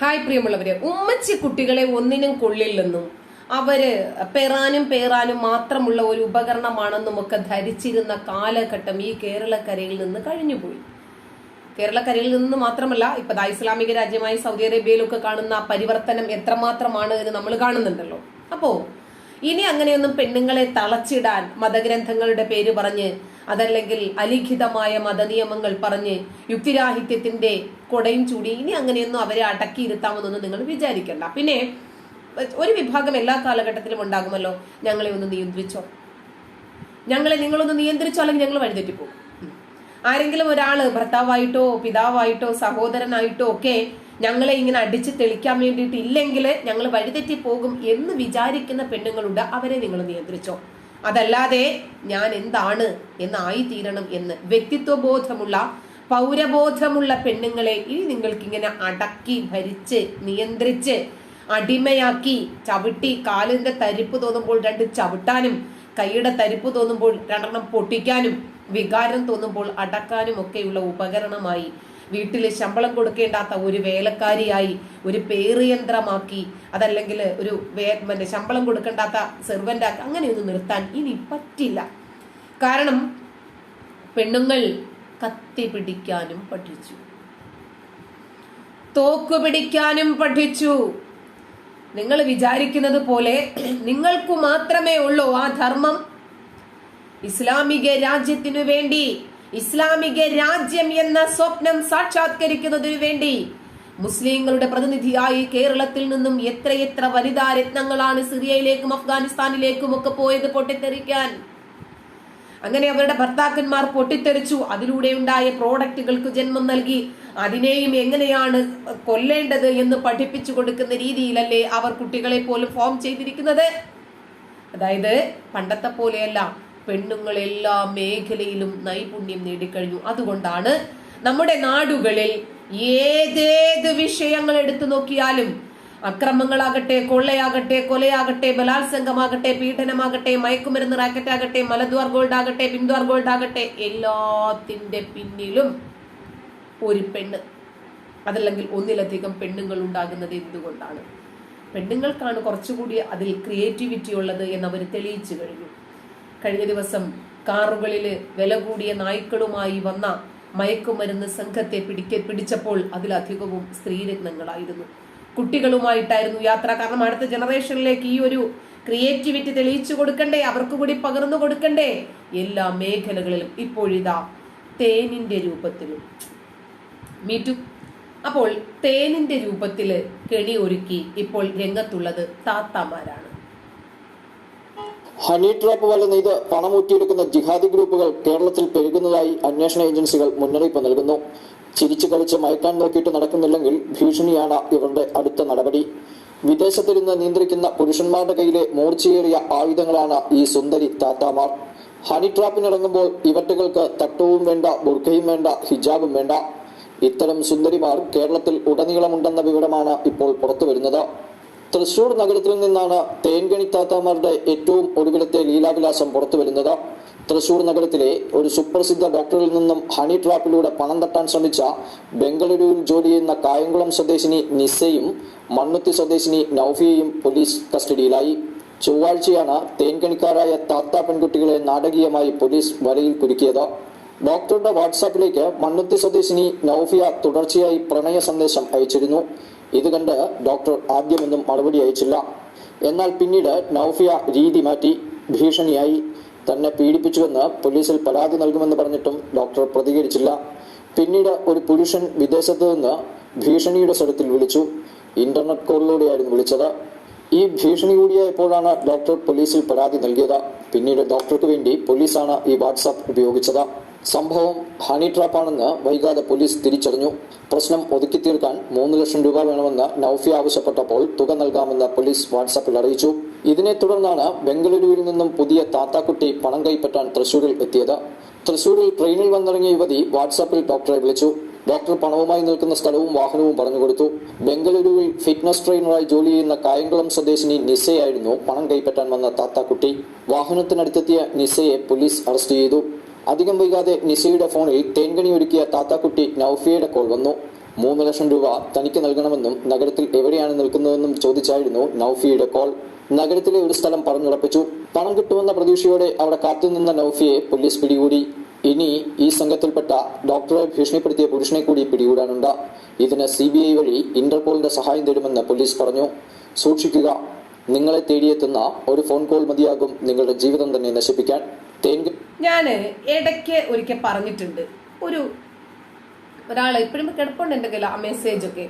Hi പ്രിയമുള്ളവരെ ഉമ്മച്ചി കുട്ടികളെ ഒന്നിനും കൊള്ളില്ലെന്നും അവർ പെറാനും പേറാനും മാത്രമുള്ള ഒരു ഉപകരണമാണെന്നും ഒക്കെ ധരിച്ചിരുന്ന കാലഘട്ടം ഈ കേരളക്കരയിൽ നിന്ന് കഴിഞ്ഞുപോയി. കേരളക്കരയിൽ നിന്ന് മാത്രമല്ല ഇപ്പൊ ഇസ്ലാമിക രാജ്യമായി സൗദി അറേബ്യയിലൊക്കെ കാണുന്ന പരിവർത്തനം എത്രമാത്രമാണ് എന്ന് നമ്മൾ കാണുന്നുണ്ടല്ലോ. അപ്പോ ഇനി അങ്ങനെയൊന്നും പെണ്ണുങ്ങളെ തളച്ചിടാൻ മതഗ്രന്ഥങ്ങളുടെ പേര് പറഞ്ഞ് അതല്ലെങ്കിൽ അലിഖിതമായ മതനിയമങ്ങൾ പറഞ്ഞ് യുക്തിരാഹിത്യത്തിന്റെ കൊടയും ചൂടി ഇനി അങ്ങനെയൊന്നും അവരെ അടക്കിയിരുത്താമെന്നൊന്നും നിങ്ങൾ വിചാരിക്കണ്ട. പിന്നെ ഒരു വിഭാഗം എല്ലാ കാലഘട്ടത്തിലും ഉണ്ടാകുമല്ലോ. ഞങ്ങളെ ഒന്ന് നിയന്ത്രിച്ചോ? ഞങ്ങളെ നിങ്ങളൊന്ന് നിയന്ത്രിച്ചോ അല്ലെങ്കിൽ ഞങ്ങൾ വഴിതെറ്റിപ്പോകും? പോകും ആരെങ്കിലും ഒരാൾ ഭർത്താവായിട്ടോ പിതാവായിട്ടോ സഹോദരനായിട്ടോ ഒക്കെ ഞങ്ങളെ ഇങ്ങനെ അടിച്ച് തെളിക്കാൻ വേണ്ടിയിട്ട് ഇല്ലെങ്കിൽ ഞങ്ങൾ വഴിതെറ്റി പോകും എന്ന് വിചാരിക്കുന്ന പെണ്ണുങ്ങളുണ്ട്. അവരെ നിങ്ങൾ നിയന്ത്രിച്ചോ? അതല്ലാതെ ഞാൻ എന്താണ് എന്നായിത്തീരണം എന്ന് വ്യക്തിത്വ ബോധമുള്ള പൗരബോധമുള്ള പെണ്ണുങ്ങളെ ഇനി നിങ്ങൾക്ക് ഇങ്ങനെ അടക്കി ഭരിച്ച് നിയന്ത്രിച്ച് അടിമയാക്കി ചവിട്ടി കാലിന്റെ തരിപ്പ് തോന്നുമ്പോൾ രണ്ട് ചവിട്ടാനും കൈയുടെ തരിപ്പ് തോന്നുമ്പോൾ രണ്ടെണ്ണം പൊട്ടിക്കാനും വികാരം തോന്നുമ്പോൾ അടക്കാനും ഒക്കെയുള്ള ഉപകരണമായി വീട്ടിൽ ശമ്പളം കൊടുക്കേണ്ടാത്ത ഒരു വേലക്കാരിയായി ഒരു പേറിയന്ത്രമാക്കി അതല്ലെങ്കിൽ ഒരു വേ മറ്റേ ശമ്പളം കൊടുക്കേണ്ടാത്ത സെർവന്റ് ആക്കി അങ്ങനെയൊന്നും നിർത്താൻ ഇനി പറ്റില്ല. കാരണം പെണ്ണുങ്ങൾ കത്തി പിടിക്കാനും പഠിച്ചു. തോക്ക് പിടിക്കാനും പഠിച്ചു. നിങ്ങൾ വിചാരിക്കുന്നത് പോലെ നിങ്ങൾക്കു മാത്രമേ ഉള്ളൂ ആ ധർമ്മം. ഇസ്ലാമിക രാജ്യത്തിനു വേണ്ടി ഇസ്ലാമിക രാജ്യം എന്ന സ്വപ്നം സാക്ഷാത്കരിക്കുന്നതിനു വേണ്ടി മുസ്ലിങ്ങളുടെ പ്രതിനിധിയായി കേരളത്തിൽ നിന്നും എത്രയെത്ര വനിതാ രത്നങ്ങളാണ് സിറിയയിലേക്കും അഫ്ഗാനിസ്ഥാനിലേക്കും ഒക്കെ പോയത് പൊട്ടിത്തെറിക്കാൻ. അങ്ങനെ അവരുടെ ഭർത്താക്കന്മാർ പൊട്ടിത്തെറിച്ചു. അതിലൂടെ ഉണ്ടായ പ്രോഡക്റ്റുകൾക്ക് ജന്മം നൽകി. അതിനെയും എങ്ങനെയാണ് കൊല്ലേണ്ടത് എന്ന് പഠിപ്പിച്ചു കൊടുക്കുന്ന രീതിയിലല്ലേ അവർ കുട്ടികളെ പോലും ഫോം ചെയ്തിരിക്കുന്നത്? അതായത് പണ്ടത്തെ പോലെയല്ല. പെണ്ണുങ്ങൾ എല്ലാ മേഖലയിലും നൈപുണ്യം നേടിക്കഴിഞ്ഞു. അതുകൊണ്ടാണ് നമ്മുടെ നാടുകളിൽ ഏതേത് വിഷയങ്ങൾ എടുത്തു നോക്കിയാലും അക്രമങ്ങളാകട്ടെ കൊള്ളയാകട്ടെ കൊലയാകട്ടെ ബലാത്സംഗമാകട്ടെ പീഡനമാകട്ടെ മയക്കുമരുന്ന് റാക്കറ്റ് ആകട്ടെ മലദ്വാർ ഗോൾഡ് ആകട്ടെ പിന്ദ്വാർ ഗോൾഡ് ആകട്ടെ എല്ലാത്തിന്റെ പിന്നിലും ഒരു പെണ്ണ്. അതല്ലെങ്കിൽ ഒന്നിലധികം പെണ്ണുങ്ങൾ ഉണ്ടാകുന്നത് എന്തുകൊണ്ടാണ്? പെണ്ണുങ്ങൾക്കാണ് കുറച്ചുകൂടി അതിൽ ക്രിയേറ്റിവിറ്റി ഉള്ളത് എന്നവർ തെളിയിച്ചു കഴിഞ്ഞു. കഴിഞ്ഞ ദിവസം കാറുകളിൽ വില കൂടിയ നായ്ക്കളുമായി വന്ന മയക്കുമരുന്ന് സംഘത്തെ പിടിക്ക പിടിച്ചപ്പോൾ അതിലധികവും സ്ത്രീരത്നങ്ങളായിരുന്നു. കുട്ടികളുമായിട്ടായിരുന്നു യാത്ര. കാരണം അടുത്ത ജനറേഷനിലേക്ക് ഈ ഒരു ക്രിയേറ്റിവിറ്റി തെളിയിച്ചു കൊടുക്കണ്ടേ? അവർക്ക് കൂടി പകർന്നു കൊടുക്കണ്ടേ? എല്ലാ മേഖലകളിലും ഇപ്പോഴിതാ തേനിന്റെ രൂപത്തിലും. മീറ്റു അപ്പോൾ തേനിന്റെ രൂപത്തിൽ കെണി ഒരുക്കി ഇപ്പോൾ രംഗത്തുള്ളത് താത്താമാരാണ്. ഹണി ട്രാപ്പ് വല നെയ്ത് പണമൂറ്റിയെടുക്കുന്ന ജിഹാദി ഗ്രൂപ്പുകൾ കേരളത്തിൽ പെരുകുന്നതായി അന്വേഷണ ഏജൻസികൾ മുന്നറിയിപ്പ് നൽകുന്നു. ചിരിച്ചു കളിച്ച് മയക്കാൻ നോക്കിയിട്ട് നടക്കുന്നില്ലെങ്കിൽ ഭീഷണിയാണ് ഇവരുടെ അടുത്ത നടപടി. വിദേശത്തിരുന്ന് നിയന്ത്രിക്കുന്ന പുരുഷന്മാരുടെ കയ്യിലെ മൂർച്ചയേറിയ ആയുധങ്ങളാണ് ഈ സുന്ദരി താത്താമാർ. ഹണി ട്രാപ്പിനിറങ്ങുമ്പോൾ ഇവറ്റുകൾക്ക് തട്ടവും വേണ്ട ബുർഖയും വേണ്ട ഹിജാബും വേണ്ട. ഇത്തരം സുന്ദരിമാർ കേരളത്തിൽ ഉടനീളമുണ്ടെന്ന വിവരമാണ് ഇപ്പോൾ പുറത്തുവരുന്നത്. തൃശൂർ നഗരത്തിൽ നിന്നാണ് തേൻകണി താത്താമാരുടെ ഏറ്റവും ഒടുവിലത്തെ ലീലാവിലാസം പുറത്തു വരുന്നത്. തൃശൂർ നഗരത്തിലെ ഒരു സുപ്രസിദ്ധ ഡോക്ടറിൽ നിന്നും ഹണി ട്രാപ്പിലൂടെ പണം തട്ടാൻ ശ്രമിച്ച ബംഗളൂരുവിൽ ജോലി ചെയ്യുന്ന കായംകുളം സ്വദേശിനി നിസയും മണ്ണുത്തി സ്വദേശിനി നൌഫിയയും പോലീസ് കസ്റ്റഡിയിലായി. ചൊവ്വാഴ്ചയാണ് തേൻകണിക്കാരായ താത്ത പെൺകുട്ടികളെ നാടകീയമായി പോലീസ് വലയിൽ കുരുക്കിയത്. ഡോക്ടറുടെ വാട്സാപ്പിലേക്ക് മണ്ണുത്തി സ്വദേശിനി നൌഫിയ തുടർച്ചയായി പ്രണയ സന്ദേശം അയച്ചിരുന്നു. ഇത് കണ്ട് ഡോക്ടർ ആദ്യമൊന്നും മറുപടി അയച്ചില്ല. എന്നാൽ പിന്നീട് നൌഫിയ രീതി മാറ്റി ഭീഷണിയായി തന്നെ പീഡിപ്പിച്ചുവെന്ന് പോലീസിൽ പരാതി നൽകുമെന്ന് പറഞ്ഞിട്ടും ഡോക്ടർ പ്രതികരിച്ചില്ല. പിന്നീട് ഒരു പുരുഷൻ വിദേശത്ത് നിന്ന് ഭീഷണിയുടെ സ്വരത്തിൽ വിളിച്ചു. ഇന്റർനെറ്റ് കോളിലൂടെയായിരുന്നു വിളിച്ചത്. ഈ ഭീഷണി കൂടിയായപ്പോഴാണ് ഡോക്ടർ പോലീസിൽ പരാതി നൽകിയത്. പിന്നീട് ഡോക്ടർക്ക് വേണ്ടി പോലീസാണ് ഈ വാട്സാപ്പ് ഉപയോഗിച്ചത്. സംഭവം ഹണി ട്രാപ്പാണെന്ന് വൈകാതെ പോലീസ് തിരിച്ചറിഞ്ഞു. പ്രശ്നം ഒതുക്കി തീർക്കാൻ മൂന്ന് ലക്ഷം രൂപ വേണമെന്ന് നൌഫി ആവശ്യപ്പെട്ടപ്പോൾ തുക നൽകാമെന്ന് പോലീസ് വാട്സാപ്പിൽ അറിയിച്ചു. ഇതിനെ തുടർന്നാണ് ബംഗളൂരുവിൽ നിന്നും പുതിയ താത്താക്കുട്ടി പണം കൈപ്പറ്റാൻ തൃശൂരിൽ എത്തിയത്. തൃശൂരിൽ ട്രെയിനിൽ വന്നിറങ്ങിയ യുവതി വാട്സാപ്പിൽ ഡോക്ടറെ വിളിച്ചു. ഡോക്ടർ പണവുമായി നിൽക്കുന്ന സ്ഥലവും വാഹനവും പറഞ്ഞു കൊടുത്തു. ബംഗളൂരുവിൽ ഫിറ്റ്നസ് ട്രെയിനറായി ജോലി ചെയ്യുന്ന കായംകുളം സ്വദേശിനി നിസയായിരുന്നു പണം കൈപ്പറ്റാൻ വന്ന താത്താക്കുട്ടി. വാഹനത്തിനടുത്തെത്തിയ നിസയെ പോലീസ് അറസ്റ്റ് ചെയ്തു. അധികം വൈകാതെ നിസയുടെ ഫോണിൽ തേൻകണി ഒരുക്കിയ താത്താക്കുട്ടി നൌഫിയയുടെ കോൾ വന്നു. മൂന്ന് ലക്ഷം രൂപ തനിക്ക് നൽകണമെന്നും നഗരത്തിൽ എവിടെയാണ് നിൽക്കുന്നതെന്നും ചോദിച്ചായിരുന്നു നൌഫിയുടെ കോൾ. നഗരത്തിലെ ഒരു സ്ഥലം പറഞ്ഞുറപ്പിച്ചു. പണം കിട്ടുമെന്ന പ്രതീക്ഷയോടെ അവിടെ കാത്തുനിന്ന നൌഫിയെ പോലീസ് പിടികൂടി. ഇനി ഈ സംഘത്തിൽപ്പെട്ട ഡോക്ടറെ ഭീഷണിപ്പെടുത്തിയ പുരുഷനെ കൂടി പിടികൂടാനുണ്ട്. ഇതിന് സി ബി ഐ വഴി ഇന്റർപോളിന്റെ സഹായം തേടുമെന്ന് പോലീസ് പറഞ്ഞു. സൂക്ഷിക്കുക. നിങ്ങളെ തേടിയെത്തുന്ന ഒരു ഫോൺ കോൾ മതിയാകും നിങ്ങളുടെ ജീവിതം തന്നെ നശിപ്പിക്കാൻ. തേൻക ഞാൻ ഇടയ്ക്ക് ഒരിക്കൽ പറഞ്ഞിട്ടുണ്ട്. ഒരു ഒരാൾ ഇപ്പോഴും കിടപ്പുണ്ട് എന്റെ കയ്യിൽ ആ മെസ്സേജൊക്കെ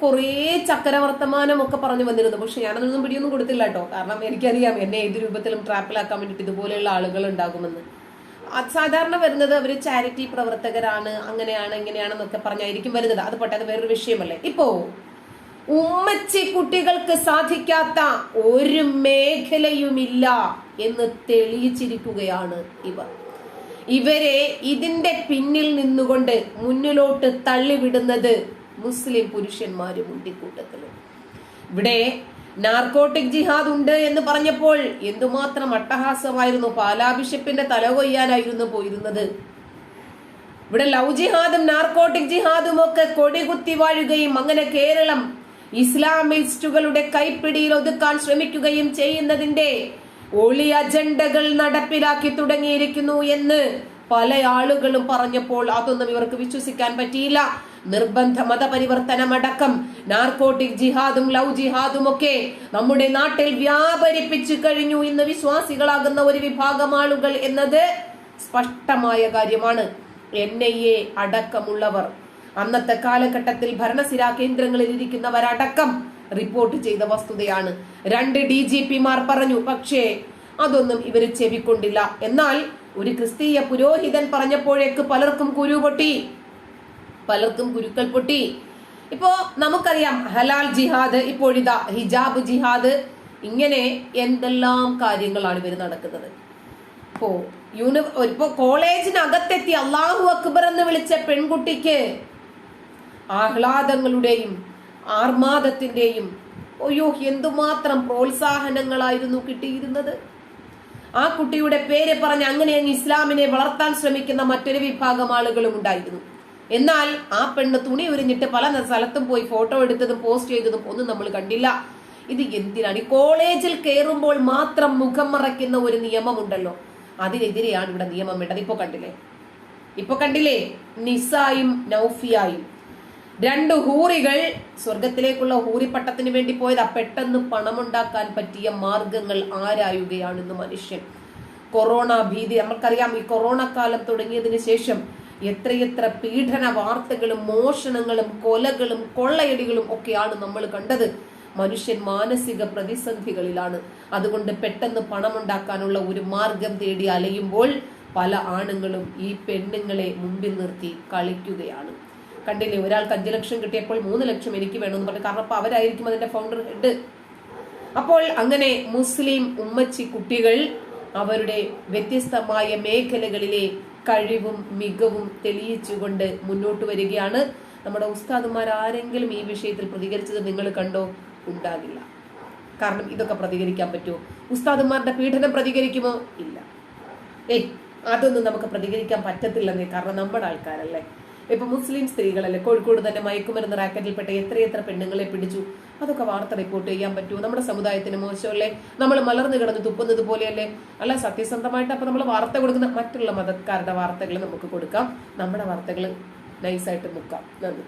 കുറേ ചക്രവർത്തമാനം ഒക്കെ പറഞ്ഞു വന്നിരുന്നു. പക്ഷെ ഞാനതൊന്നും പിടിയൊന്നും കൊടുത്തില്ല കേട്ടോ. കാരണം എനിക്കറിയാം എന്നെ ഏത് രൂപത്തിലും ട്രാപ്പിലാക്കാൻ വേണ്ടിയിട്ട് ഇതുപോലെയുള്ള ആളുകൾ ഉണ്ടാകുമെന്ന്. സാധാരണ വരുന്നത് അവർ ചാരിറ്റി പ്രവർത്തകരാണ് അങ്ങനെയാണ് ഇങ്ങനെയാണെന്നൊക്കെ പറഞ്ഞായിരിക്കും വരുന്നത്. അത് പോട്ടെ അത് വേറൊരു വിഷയമല്ലേ? ഇപ്പോ ഉമ്മച്ചി കുട്ടികൾക്ക് സാധിക്കാത്ത ഒരു മേഖലയുമില്ല എന്ന് തെളിയിച്ചിരിക്കുകയാണ് ഇവർ ഇവരെ ഇതിന്റെ പിന്നിൽ നിന്നുകൊണ്ട് മുന്നിലോട്ട് തള്ളിവിടുന്നത് മുസ്ലിം പുരുഷന്മാരും ഉണ്ട് ഇവിടെ നാർക്കോട്ടിക് ജിഹാദ് ഉണ്ട് എന്ന് പറഞ്ഞപ്പോൾ എന്തുമാത്രം അട്ടഹാസമായിരുന്നു. പാലാ ബിഷപ്പിന്റെ തല കൊയ്യാനായിരുന്നു പോയിരുന്നത്. ഇവിടെ ലവ് ജിഹാദും നാർക്കോട്ടിക് ജിഹാദും ഒക്കെ കൊടികുത്തി വാഴുകയും അങ്ങനെ കേരളം ഇസ്ലാമിസ്റ്റുകളുടെ കൈപ്പിടിയിൽ ഒതുക്കാൻ ശ്രമിക്കുകയും ചെയ്യുന്നതിന്റെ ഒളി അജണ്ടകൾ നടപ്പിലാക്കി തുടങ്ങിയിരിക്കുന്നു എന്ന് പല ആളുകളും പറഞ്ഞപ്പോൾ അതൊന്നും ഇവർക്ക് വിശ്വസിക്കാൻ പറ്റിയില്ല. നിർബന്ധ മതപരിവർത്തനം അടക്കം നാർക്കോട്ടിക് ജിഹാദും ലവ് ജിഹാദും ഒക്കെ നമ്മുടെ നാട്ടിൽ വ്യാപരിപ്പിച്ചു കഴിഞ്ഞു ഇന്ന് വിശ്വാസികളാകുന്ന ഒരു വിഭാഗം ആളുകൾ എന്നത് സ്പഷ്ടമായ കാര്യമാണ്. എൻ ഐ എ അടക്കമുള്ളവർ അന്നത്തെ കാലഘട്ടത്തിൽ ഭരണസിരാ കേന്ദ്രങ്ങളിൽ ഇരിക്കുന്നവരടക്കം റിപ്പോർട്ട് ചെയ്ത വസ്തുതയാണ്. രണ്ട് ഡി ജി പിമാർ പറഞ്ഞു പക്ഷേ അതൊന്നും ഇവർ ചെവിക്കൊണ്ടില്ല. എന്നാൽ ഒരു ക്രിസ്തീയ പുരോഹിതൻ പറഞ്ഞപ്പോഴേക്ക് പലർക്കും കുരു പൊട്ടി. പലർക്കും കുരുക്കൾ പൊട്ടി. ഇപ്പോ നമുക്കറിയാം ഹലാൽ ജിഹാദ് ഇപ്പോഴിതാ ഹിജാബ് ജിഹാദ്. ഇങ്ങനെ എന്തെല്ലാം കാര്യങ്ങളാണ് ഇവർ നടക്കുന്നത്. ഇപ്പോ യൂണി ഇപ്പോ കോളേജിനകത്തെത്തി അള്ളാഹു അക്ബർ എന്ന് വിളിച്ച പെൺകുട്ടിക്ക് ആഹ്ലാദങ്ങളുടെയും ആർമാദത്തിന്റെയും അയ്യോ എന്തുമാത്രം പ്രോത്സാഹനങ്ങളായിരുന്നു കിട്ടിയിരുന്നത്? ആ കുട്ടിയുടെ പേര് പറഞ്ഞ് അങ്ങനെ അങ്ങ് ഇസ്ലാമിനെ വളർത്താൻ ശ്രമിക്കുന്ന മറ്റൊരു വിഭാഗം ആളുകളും ഉണ്ടായിരുന്നു. എന്നാൽ ആ പെണ്ണ് തുണി ഉരിഞ്ഞിട്ട് പല സ്ഥലത്തും പോയി ഫോട്ടോ എടുത്തതും പോസ്റ്റ് ചെയ്തതും ഒന്നും നമ്മൾ കണ്ടില്ല. ഇത് എന്തിനാണ്? ഈ കോളേജിൽ കയറുമ്പോൾ മാത്രം മുഖം മറയ്ക്കുന്ന ഒരു നിയമമുണ്ടല്ലോ. അതിനെതിരെയാണ് ഇവിടെ നിയമം വേണ്ടത്. ഇപ്പൊ കണ്ടില്ലേ? ഇപ്പൊ കണ്ടില്ലേ? നിസായും നൗഫിയായും. രണ്ട് ഹൂറികൾ സ്വർഗത്തിലേക്കുള്ള ഹൂറി പട്ടത്തിന് വേണ്ടി പോയതാ. പെട്ടെന്ന് പണമുണ്ടാക്കാൻ പറ്റിയ മാർഗങ്ങൾ ആരായുകയാണെന്ന് മനുഷ്യൻ. കൊറോണ ഭീതി. നമുക്കറിയാം ഈ കൊറോണ കാലം തുടങ്ങിയതിന് ശേഷം എത്രയെത്ര പീഡന വാർത്തകളും മോഷണങ്ങളും കൊലകളും കൊള്ളയടികളും ഒക്കെയാണ് നമ്മൾ കണ്ടത്. മനുഷ്യൻ മാനസിക പ്രതിസന്ധികളിലാണ്. അതുകൊണ്ട് പെട്ടെന്ന് പണമുണ്ടാക്കാനുള്ള ഒരു മാർഗം തേടി അലയുമ്പോൾ പല ആണുങ്ങളും ഈ പെണ്ണുങ്ങളെ മുമ്പിൽ നിർത്തി കളിക്കുകയാണ്. കണ്ടില്ലേ? ഒരാൾക്ക് അഞ്ചു ലക്ഷം കിട്ടിയപ്പോൾ മൂന്ന് ലക്ഷം എനിക്ക് വേണമെന്ന് പറഞ്ഞു കാരണം അപ്പൊ അവരായിരിക്കും അതിന്റെ ഫൗണ്ടർ ഹെഡ് അപ്പോൾ അങ്ങനെ മുസ്ലിം ഉമ്മച്ചി കുട്ടികൾ അവരുടെ വ്യത്യസ്തമായ മേഖലകളിലെ കഴിവും മികവും തെളിയിച്ചുകൊണ്ട് മുന്നോട്ട് വരികയാണ്. നമ്മുടെ ഉസ്താദുമാർ ആരെങ്കിലും ഈ വിഷയത്തിൽ പ്രതികരിച്ചത് നിങ്ങൾ കണ്ടോ? ഉണ്ടാകില്ല. കാരണം ഇതൊക്കെ പ്രതികരിക്കാൻ പറ്റുമോ? ഉസ്താദുമാരുടെ പീഡനം പ്രതികരിക്കുമോ? ഇല്ല. ഏയ് അതൊന്നും നമുക്ക് പ്രതികരിക്കാൻ പറ്റത്തില്ലെന്നേ. കാരണം നമ്മുടെ ആൾക്കാരല്ലേ? ഇപ്പൊ മുസ്ലിം സ്ത്രീകളല്ലേ കോഴിക്കോട് തന്നെ മയക്കുമരുന്ന് റാക്കറ്റിൽപ്പെട്ട എത്രയെത്ര പെണ്ണുങ്ങളെ പിടിച്ചു? അതൊക്കെ വാർത്ത റിപ്പോർട്ട് ചെയ്യാൻ പറ്റുമോ? നമ്മുടെ സമുദായത്തിന് മോശമല്ലേ? നമ്മൾ മലർന്നു കിടന്ന് തുപ്പുന്നത് പോലെയല്ലേ? അല്ല സത്യസന്ധമായിട്ട് അപ്പൊ നമ്മൾ വാർത്ത കൊടുക്കുന്ന മറ്റുള്ള മതക്കാരുടെ വാർത്തകൾ നമുക്ക് കൊടുക്കാം. നമ്മുടെ വാർത്തകൾ നൈസായിട്ട് മുക്കാം. നന്ദി.